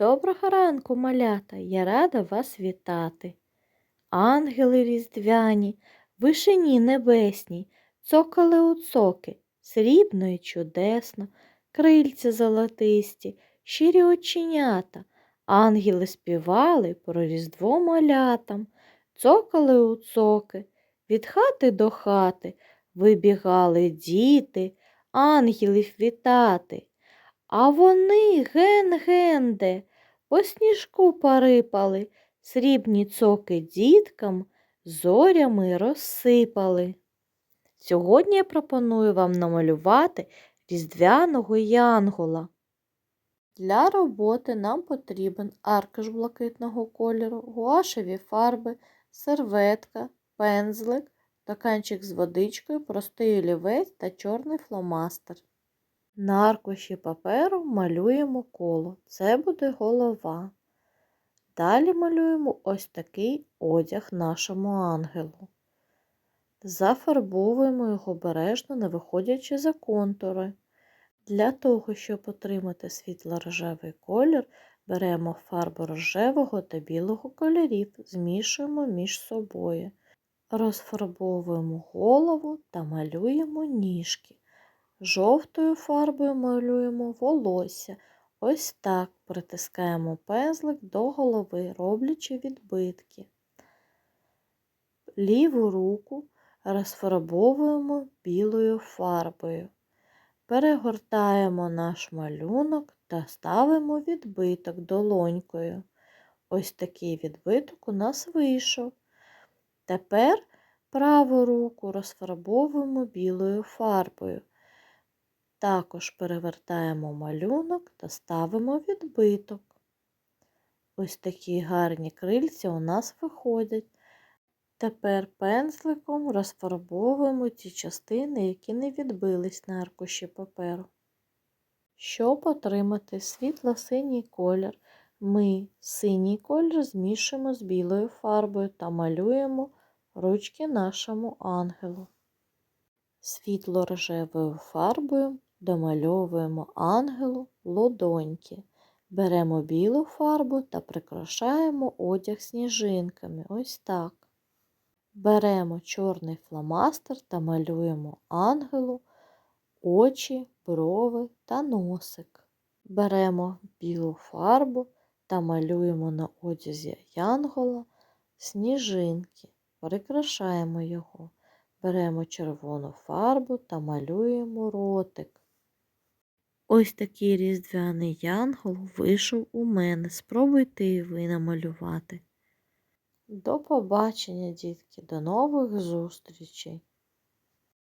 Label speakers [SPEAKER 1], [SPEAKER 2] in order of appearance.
[SPEAKER 1] Доброго ранку, малята! Я рада вас вітати. Ангели різдвяні, вишині небесній, цокали у цоки, срібно і чудесно, крильця золотисті, щирі оченята. Ангели співали про різдво малятам, цокали у цоки, від хати до хати вибігали діти, ангелів вітати. А вони ген-генде, по сніжку порипали, срібні цоки діткам зорями розсипали. Сьогодні я пропоную вам намалювати різдвяного янгола. Для роботи нам потрібен аркуш блакитного кольору, гуашеві фарби, серветка, пензлик, стаканчик з водичкою, простий олівець та чорний фломастер. На аркуші паперу малюємо коло. Це буде голова. Далі малюємо ось такий одяг нашому ангелу. Зафарбовуємо його бережно, не виходячи за контури. Для того, щоб отримати світло-рожевий колір, беремо фарбу рожевого та білого кольорів, змішуємо між собою. Розфарбовуємо голову та малюємо ніжки. Жовтою фарбою малюємо волосся. Ось так притискаємо пензлик до голови, роблячи відбитки. Ліву руку розфарбовуємо білою фарбою. Перегортаємо наш малюнок та ставимо відбиток долонькою. Ось такий відбиток у нас вийшов. Тепер праву руку розфарбовуємо білою фарбою. Також перевертаємо малюнок та ставимо відбиток. Ось такі гарні крильця у нас виходять. Тепер пензликом розфарбовуємо ті частини, які не відбились на аркуші паперу. Щоб отримати світло-синій колір, ми синій колір змішуємо з білою фарбою та малюємо ручки нашому ангелу. Світло-рожевою фарбою домальовуємо ангелу лодоньки. Беремо білу фарбу та прикрашаємо одяг сніжинками. Ось так. Беремо чорний фломастер та малюємо ангелу очі, брови та носик. Беремо білу фарбу та малюємо на одязі янгола сніжинки. Прикрашаємо його. Беремо червону фарбу та малюємо ротик. Ось такий різдвяний янгол вийшов у мене. Спробуйте і ви намалювати. До побачення, дітки, до нових зустрічей!